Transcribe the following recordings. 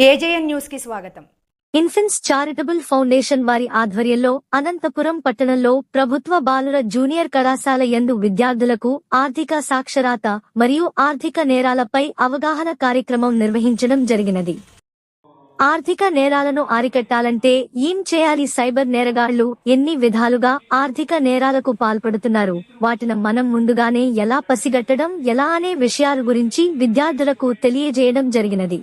AJN న్యూస్కి స్వాగతం. Infants charitable foundation వారి ఆధ్వర్యంలో అనంతపురం పట్టణంలో ప్రభుత్వ బాలుర జూనియర్ కళాశాల యందు విద్యార్థులకు ఆర్థిక సాక్షరత మరియు ఆర్థిక నేరాలపై అవగాహన కార్యక్రమం నిర్వహించడం జరిగినది. ఆర్థిక నేరాలను అరికట్టాలంటే ఏం చేయాలి? సైబర్ నేరగాళ్ళు ఎన్ని విధాలుగా ఆర్థిక నేరాలకు పాల్పడుతున్నారు? వాటిని మనం ముందుగానే ఎలా పసిగట్టడం? ఎలా అనే విషయాల గురించి విద్యార్థులకు తెలియజేయడం జరిగినది.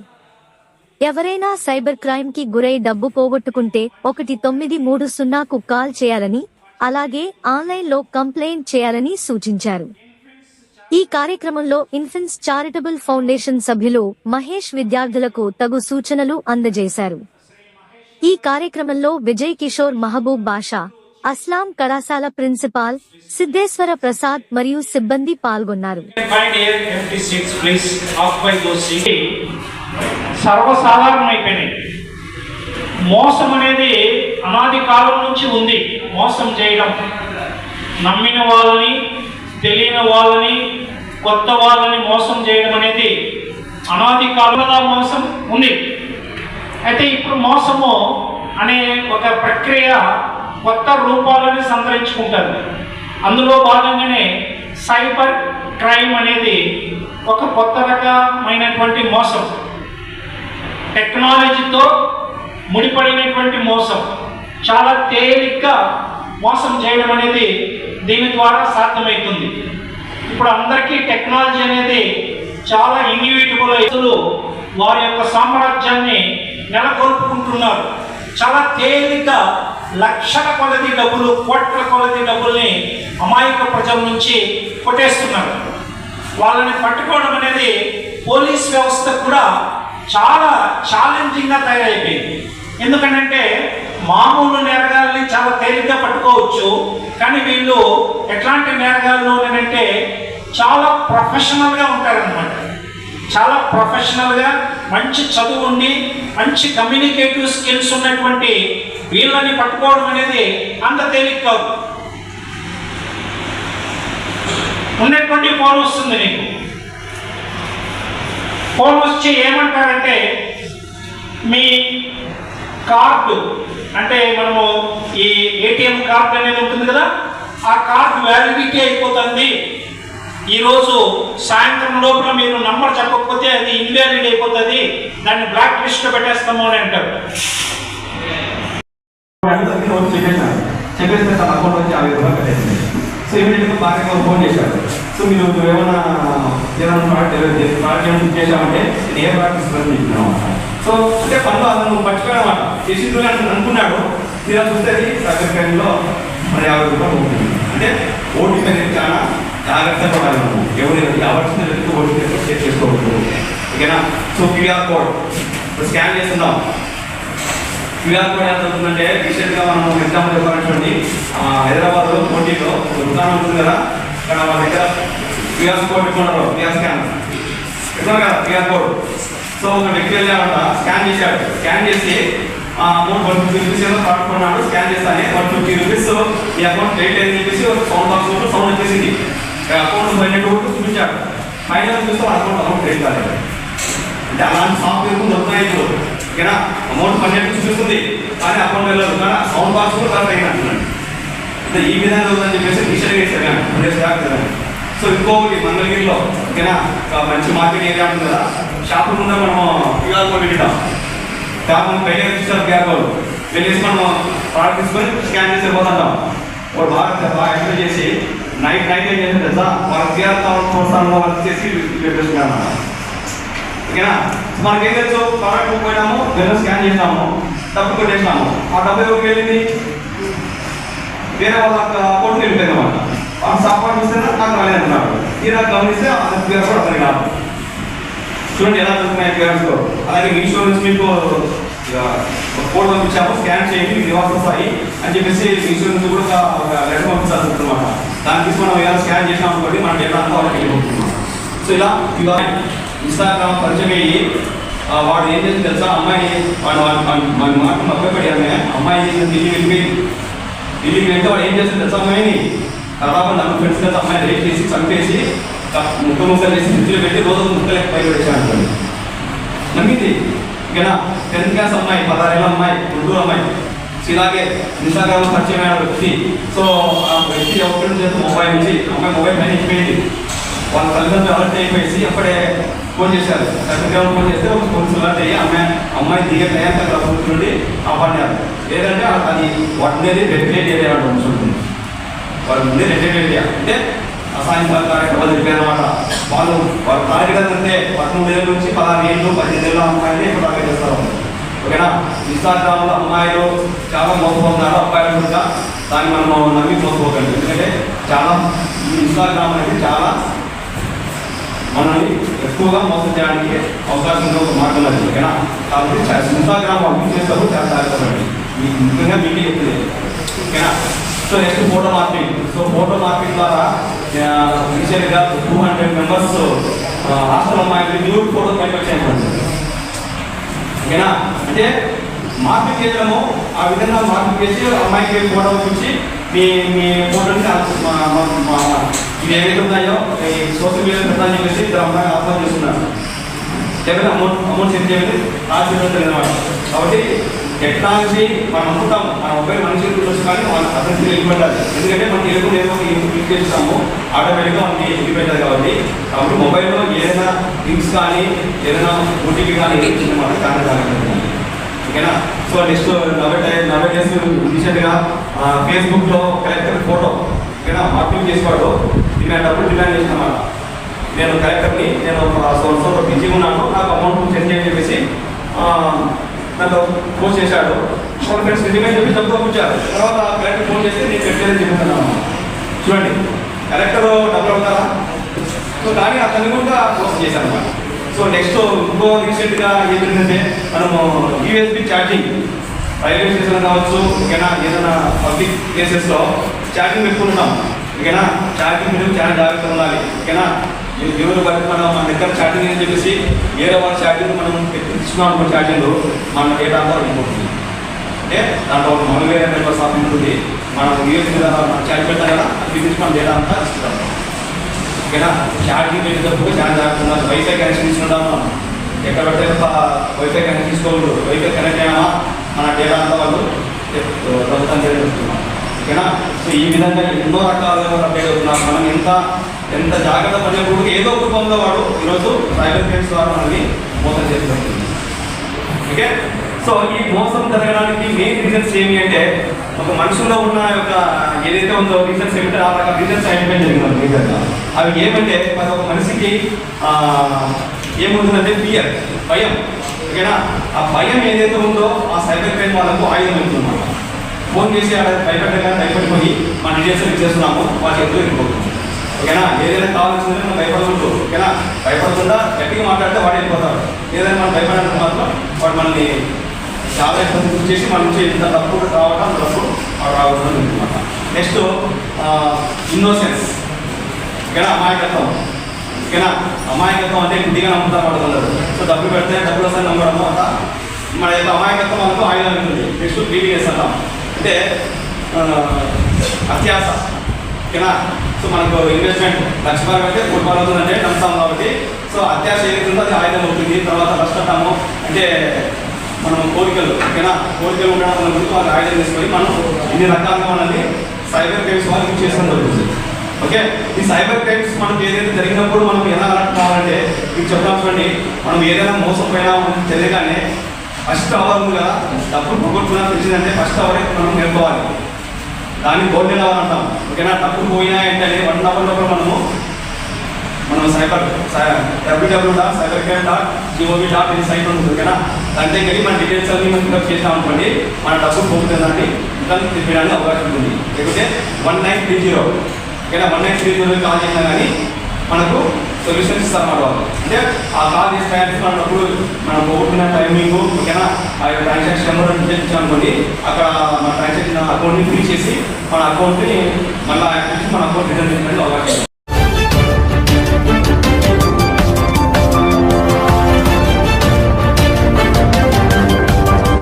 ఎవరైనా సైబర్ క్రైమ్కి గురై డబ్బు పోగొట్టుకుంటే ఒకటి తొమ్మిది మూడు సున్నాకు కాల్ చేయాలని అలాగే ఆన్లైన్లో కంప్లైంట్ చేయాలని సూచించారు. ఈ కార్యక్రమంలో ఇన్ఫెన్స్ చారిటబుల్ ఫౌండేషన్ సభ్యులు మహేష్ విద్యార్థులకు తగు సూచనలు అందజేశారు. ఈ కార్యక్రమంలో విజయ్ కిషోర్ మహబూబ్ బాషా అస్లాం కళాశాల ప్రిన్సిపాల్ సిద్ధేశ్వర ప్రసాద్ మరియు సిబ్బంది పాల్గొన్నారు. సర్వసాధారణం అయిపోయినాయి మోసం అనేది అనాది కాలం నుంచి ఉంది. మోసం చేయడం. నమ్మిన వాళ్ళని తెలియని వాళ్ళని కొత్త వాళ్ళని మోసం చేయడం అనేది అనాది కాలంలో మోసం ఉంది. అయితే ఇప్పుడు మోసము అనే ఒక ప్రక్రియ కొత్త రూపాలని సంతరించుకుంటుంది. అందులో భాగంగానే సైబర్ క్రైమ్ అనేది ఒక కొత్త రకమైనటువంటి మోసం. టెక్నాలజీతో ముడిపడినటువంటి మోసం చాలా తేలిగ్గా మోసం చేయడం అనేది దీని ద్వారా సాధ్యమవుతుంది. ఇప్పుడు అందరికీ టెక్నాలజీ అనేది చాలా ఇండివిజువల్ రైతులు వారి యొక్క సామ్రాజ్యాన్ని నెలకొల్పుకుంటున్నారు. చాలా తేలిగ్గా లక్షల కొలది డబ్బులు కోట్ల కొలది డబ్బుల్ని అమాయక ప్రజల నుంచి కొట్టేస్తున్నారు. వాళ్ళని పట్టుకోవడం అనేది పోలీస్ వ్యవస్థ కూడా చాలా ఛాలెంజింగ్గా తయారైపోయింది. ఎందుకంటే మామూలు నేరగాల్ని చాలా తేలిగ్గా పట్టుకోవచ్చు కానీ వీళ్ళు ఎట్లాంటి నేరగాళ్ళు అంటే చాలా ప్రొఫెషనల్గా ఉంటారనమాట చాలా ప్రొఫెషనల్గా మంచి చదువు ఉండి మంచి కమ్యూనికేటివ్ స్కిల్స్ ఉన్నటువంటి వీళ్ళని పట్టుకోవడం అనేది అంత తేలిక కాదు. ఉన్నటువంటి ఫోన్ వస్తుంది నీకు. ఫోన్ వచ్చి ఏమంటారంటే మీ కార్డు అంటే మనము ఈ ఏటీఎం కార్డు అనేది ఉంటుంది కదా ఆ కార్డు వ్యాలిడిటీ అయిపోతుంది. ఈరోజు సాయంత్రం లోపల మీరు నంబర్ చెప్పకపోతే అది ఇన్వాలిడ్ అయిపోతుంది దాన్ని బ్లాక్ లిస్ట్ పెట్టేస్తాము అని అంటారు. చెప్పేస్తే తన అకౌంట్ వచ్చి ఆ విధంగా కట్టేసింది. సో ఇమీడియట్గా బాగా ఫోన్ చేశాడు సో మీరు నువ్వు ఏమైనా ఏదైనా ప్రోడక్ట్ డెలివరీ చేసి ప్రోడక్ట్ ఏమైనా బుక్ చేశామంటే నేను ఏ ప్రోడక్ట్ ఇస్తున్నాను చెప్తున్నాను సో అంటే పనులు అతను పట్టుకోవడం మర్చిపోయానమాట చేసిండు అనుకున్నాడు. తీరా చూస్తే అది సైబర్ క్రైమ్లో మన యాభై రూపాయలు ఉంటుంది. అంటే ఓటీపీ అనేది చాలా జాగ్రత్తగా పడాలి నువ్వు ఎవరు ఎవరి వ్యక్తి ఓటీపీ షేర్ ఓకేనా? So QR code. ఇప్పుడు స్కాన్ చేస్తున్నాం. క్యూఆర్ కోడ్ ఎంత అవుతుందంటే రీసెంట్గా మనం ఎగ్జాంపుల్ చెప్పాలంటే హైదరాబాద్లో పోటీలో దుకాణం ఉంటుంది కదా ఇక్కడ వాళ్ళ దగ్గర క్యూఆర్ కోడ్ పెట్టుకున్నారు క్యూఆర్ స్కాన్. పెట్టుకున్నారు కదా క్యూఆర్ కోడ్. సో ఒక వ్యక్తి వెళ్ళామంట స్కాన్ చేశాడు. స్కాన్ చేసి అమౌంట్ వన్ ఫిఫ్టీ రూపీస్ ఏదో పట్టుకున్నాడు స్కాన్ చేస్తానే వన్ ఫిఫ్టీ రూపీస్. ఈ అకౌంట్ క్రెడిట్ అయింది చెప్పేసి ఒక సౌండ్ బాక్స్ సౌండ్ వచ్చేసింది. అకౌంట్ పన్నెండు కూడా చూపించాడు. ఫైనల్ చూస్తే అకౌంట్ అమౌంట్ క్రెడిట్ కాలేదు. అంటే అలాంటి సాఫ్ట్వేర్ దొరుకుతాయి ఇప్పుడు. ఓకేనా? అమౌంట్ పన్నెండు చూస్తుంది. కానీ అకౌంట్ వెళ్ళదు కానీ సౌండ్ బాక్స్ కూడా కరెక్ట్ అయింది అంటున్నాడు. అంటే ఈ విధంగా ఉందని చెప్పేసి రీసెంట్గా ఇచ్చారు కానీ ప్లేస్ కదా. సో ఇంకొకటి మంగళగిరిలో ఓకేనా? మంచి మార్కెట్ ఏరియా ఉంటుంది కదా. షాప్ ముందు మనం ఇవాళ పెట్టాం కాకుండా పెళ్ళి ఇస్తారు క్యూఆర్ కోడ్. వెళ్ళేసి మనం ప్రోడక్ట్ తీసుకొని స్కాన్ చేసి పోతుంటాం వాడు బాగా బాగా ఎంజాయ్ చేసి నైట్ నైట్ ఏం చేసింది తెలుసా? వాళ్ళ క్యూఆర్ వర్క్ చేసి పెట్టేసుకున్నాను ఓకేనా? మనకి ఏం తెలుసు? ప్రోడక్ట్ బుక్ పోయినాము దాన్ని స్కాన్ చేసినాము డబ్బు కొట్టేసినాము ఆ డబ్బు ఎవరికి వెళ్ళింది? వేరే వాళ్ళ అకౌంట్ వెళ్ళిపోయింది అనమాట వాళ్ళు సాపాటు చూస్తే నాకు రాలేదన్నాడు నాకు గమనిస్తే అది పేరు కూడా అతనికి రాదు చూడండి ఎలా దొరుకుతున్నాయి పేరెంట్స్ అలాగే మీషో నుంచి మీకు ఫోటో పంపించాము స్కాన్ చేయండి మీకు రివార్డ్స్ అని చెప్పేసి మీషో నుంచి కూడా ఒక- లెటర్ పంపించాల్సి ఉంటుందన్నమాట దానికి మనం ఎలా స్కాన్ చేసినాం అనుకోండి మన డేటా అంతా వాళ్ళకి సో ఇలా ఇవాళ ఇన్స్టాగ్రామ్ పరిచయం అయ్యి వాడు ఏం చేసింది తెలుసా? అమ్మాయి వాడు వాడు వాడు- వాడి మాట మభ్యపడి ఆమె. అమ్మాయి ఏం చేసింది? ఢిల్లీ వెళ్ళిపోయింది. ఢిల్లీకి వెళ్తే వాడు ఏం చేసింది తెలుసా అమ్మాయిని? దాదాపు నలుగురు ఫ్రెండ్స్ కలిసి అమ్మాయిని రేట్ చేసి చంపేసి క- ముక్క ముక్కలు వేసి ఫ్రిడ్జ్లో పెట్టి రోజు ముక్కలకి పై పెట్టాను నమ్మింది? ఓకేనా టెన్త్ క్లాస్ అమ్మాయి పదహారేళ్ళ అమ్మాయి గుంటూరు అమ్మాయి. ఇలాగే ఇన్స్టాగ్రామ్ పరిచయమైన వ్యక్తి. సో ఆ వ్యక్తి ఎవరి నుంచి? మొబైల్ నుంచి. అమ్మాయి మొబైల్ పైన ఇచ్చిపోయింది వాళ్ళ తల్లిదండ్రులు అలర్ట్ అయిపోయి అప్పుడే ఫోన్ చేశారు. సర్టిఫికేట్ ఫోన్ చేస్తే ఒక పోలీసులు ఆమె అయ్యి అమ్మాయి అమ్మాయి దిగే టైం అక్కడ కూర్చుండి నుండి లేదంటే అది వాటినేది రెగ్యులేట్ ఏరియా అంటాం చూస్తుంది వాళ్ళు ముందే రెగ్యులేట్ ఏరియా అంటే అసాయంత్ర కార్యక్రమాలు జరిపారు అనమాట వాళ్ళు వాళ్ళ టార్గెట్ అంటే పదమూడు ఏళ్ళ నుంచి పదహారు ఏళ్ళు పద్దెనిమిది ఏళ్ళ అమ్మాయిని టార్గెట్ చేస్తారు ఓకేనా? ఇన్స్టాగ్రామ్లో అమ్మాయిలు చాలా మోసపోతున్నారు. అబ్బాయిలు కూడా దాన్ని మనం నమ్మి మోసపోకండి. ఎందుకంటే చాలా ఈ ఇన్స్టాగ్రామ్ అనేది చాలా మనల్ని ఎక్కువగా మోసం చేయడానికి అవకాశం ఉండే ఒక మార్గం అది. ఓకేనా? కాబట్టి ఇన్స్టాగ్రామ్ అభివృద్ధి చేస్తారు? చాలా జాగ్రత్తపడండి. మీకు ముఖ్యంగా మీకు చెప్తుంది ఓకేనా? So next photo market so photo market ద్వారా రీసెంట్గా టూ హండ్రెడ్ మెంబర్స్ హాస్టల్ అమ్మాయిలు న్యూ ఫోటో కన్వర్ట్ చేయబడింది ఓకేనా? అంటే మార్కెట్ చేయడము ఆ విధంగా మార్కెట్ చేసి అమ్మాయికి ఫోటో ఇచ్చి మీ మీ ఫోటోని ఇవి ఏవైతే ఉన్నాయో ఈ సోషల్ మీడియా పెట్టాలని చెప్పేసి ఇద్దరు అమ్మాయిలు ఆఫర్ చేస్తున్నారు. లేకపోతే అమౌంట్ అమౌంట్ సెండ్ చేయాలి రాసి అనమాట కాబట్టి టెక్నాలజీ మనం అనుకుంటాం మన మొబైల్ మనిషి చూసి కానీ మన అతనికి వెళ్ళిపెట్టాలి ఎందుకంటే మనకి ఏదో ఏదో క్లిక్ చేస్తాము. ఆటోమేటిక్గా మనకి వెళ్ళిపెట్టాలి కాబట్టి. కాబట్టి మొబైల్లో ఏదైనా లింక్స్ కానీ ఏదైనా ఓటీపీ కానీ ఇచ్చింది మనం కానీ కానీ ఓకేనా? సో నెక్స్ట్ నలభై టై- డేస్ రీసెంట్గా ఫేస్బుక్లో కలెక్టర్ ఫోటో ఏదైనా మార్పింగ్ చేసేవాడు. డిమాండ్ డబ్బులు డిమాండ్ చేసిన నేను కలెక్టర్ని నేను ఒక సంవత్సరంలో బిజీ ఉన్నాను. నాకు అమౌంట్ సెండ్ చేయని చెప్పేసి నన్ను ఫోన్ చేశాడు. వాళ్ళ ఫ్రెండ్స్ నిజమే చెప్పి డబ్బు పంపించారు తర్వాత కలెక్టర్ ఫోన్ చేస్తే నేను పెట్టేదని చెప్తున్నాను. చూడండి. కలెక్టర్ డబ్బులు అవుతారా సో కానీ అతని కూడా పోస్ట్ చేశాను అనమాట సో నెక్స్ట్ ఇంకో రీసెంట్గా ఏంటంటే మనము యూఎస్బి ఛార్జింగ్ రైల్వే స్టేషన్ కావచ్చు ఏదైనా ఏదైనా పబ్లిక్ ప్లేసెస్లో ఛార్జింగ్ పెట్టుకుంటున్నాం ఓకేనా? ఛార్జింగ్ మీరు చాలా జాగ్రత్తగా ఉండాలి. ఓకేనా? ఎవరు బట్టి మనం మన దగ్గర చాటింగ్ అని చెప్పేసి వేరే వాళ్ళ ఛార్జింగ్ మనం ఇస్తున్నాం అనుకో ఛార్జింగ్ మన డేటా అంతా వెళ్ళిపోతుంది అంటే దాంట్లో ఒక మన వేరే నెంబర్ షాప్ ఉంటుంది. మనం యూఎస్బి ఛార్జ్ పెడతాం కదా అది నుంచి మనం డేటా అంతా ఇస్తున్నాం ఓకేనా? చాటింగ్ పెట్టేటప్పుడు చాలా జాగ్రత్త ఉండాలి. వైఫై కనెక్షన్ ఇస్తున్నాము మనం. ఎక్కడ పడితే ఒక వైఫై కనెక్ట్ తీసుకోకూడదు. వైఫై కనెక్ట్ అయినా మన డేటా అంతా వాళ్ళు ప్రభుత్వం చేస్తున్నాం ఓకేనా? సో ఈ విధంగా ఎన్నో రకాలుగా అప్డేట్ అవుతున్నారు మనం ఎంత ఎంత జాగ్రత్త పడినప్పుడు ఏదో ఒక రూపంలో వాడు ఈరోజు ప్రైవేట్ క్రైమ్స్ ద్వారా మనల్ని మోసం చేస్తుంది ఓకే? సో ఈ మోసం జరగడానికి మెయిన్ రీజన్స్ ఏమి అంటే ఒక మనుషుల్లో ఉన్న యొక్క ఏదైతే ఉందో రీజన్స్ ఏమిటో ఆ రకాల రీజన్స్ ఐడెంటిఫై జరిగింది నిజంగా. అవి ఏమంటే మరి ఒక మనిషికి ఏముంటుందంటే ఫియర్ భయం. ఓకేనా? ఆ భయం ఏదైతే ఉందో ఆ సైబర్ క్రైమ్ వాళ్ళకు ఆయుధం అవుతుందన్నమాట. ఫోన్ చేసి అక్కడ భయపెట్టగానే భయపడిపోయి మన డీటెయిల్స్ ఇచ్చేస్తున్నాము వాళ్ళ చేతులు వెళ్ళిపోతుంది ఓకేనా? ఏదైనా కావాల్సిందే మనం భయపడకూడదు. ఓకేనా? భయపడకుండా గట్టిగా మాట్లాడితే వాడు వెళ్ళిపోతాడు. ఏదైనా మనం భయపడాలంటే మాత్రం వాడు మనల్ని చాలా ఇబ్బంది గురి చేసి మన నుంచి ఎంత తప్పు రావడం అంత తప్పు వాడు రావడం అనమాట నెక్స్ట్ ఇన్నోసెన్స్ ఇక్కడ అమాయకత్వం. ఓకేనా? అమాయకత్వం అంటే గుడ్డిగా నమ్ముతాం పడుతున్నారు సో డబ్బులు పెడితే డబ్బులు వస్తాయి నమ్మడం అంతా. మన యొక్క అమాయకత్వం మనకు ఆయుధం ఉంటుంది. నెక్స్ట్ గ్రీవియస్ అంటాం. అంటే అత్యాస ఓకేనా సో మనకు ఇన్వెస్ట్మెంట్ లక్ష రూపాయలు అయితే కోటి రూపాయలు అవుతుందంటే నమ్ముతాం కాబట్టి. సో అత్యాశ ఏదైతుందో అది ఆయుధం అవుతుంది. తర్వాత కష్టపడము అంటే మనం కోరికలు ఓకేనా కోరికలు ఉండడం మన గురించి వాళ్ళకి ఆయుధం తీసుకొని మనం ఇన్ని రకాలుగా మనల్ని సైబర్ క్రైమ్స్ వాళ్ళకి యూజ్ చేసుకోవడం జరుగుతుంది ఓకే? ఈ సైబర్ క్రైమ్స్ మనకి ఏదైతే జరిగినప్పుడు మనం ఎలా అలర్ట్ కావాలంటే మీకు చెప్తాం చూడండి. మనం ఏదైనా మోసపోయినా మనకి తెలియగానే ఫస్ట్ అవర్ కదా డబ్బులు పోగొట్టుకున్నా తెలిసిందంటే ఫస్ట్ అవర్ అయితే మనం నేర్చుకోవాలి. దాన్ని గోల్డెన్ అవర్ అంటాం ఓకేనా? డబ్బులు పోయినా ఏంటంటే వన్ అవర్ లోపల మనము మనం cyber WWW dot cyber crime dot gov dot in site ఉంటుంది ఓకేనా? దాంట్లో వెళ్ళి మన డీటెయిల్స్ అన్ని మనం ఫిల్అప్ చేసాం అనుకోండి మన డబ్బులు పోతుందని ఇంకా తిప్పడానికి అవకాశం ఉంటుంది. లేకపోతే వన్ నైన్ త్రీ జీరో ఓకేనా? One nine three zero call చేసినా కానీ మనకు సొల్యూషన్స్ ఇస్తారు అన్నమాట వాళ్ళు. అంటే ఆ కాల్ చేసిన టైంకి మనం పోగొట్టిన టైమింగ్ ఓకేనా? ఆ యొక్క ట్రాన్సాక్షన్ నెంబర్ అనుకోండి. అక్కడ మన ట్రాన్సాక్షన్ అకౌంట్ని ఫ్రీ చేసి మన అకౌంట్ని మళ్ళీ మన అకౌంట్ రిటర్న్ చేయడానికి అవకాశం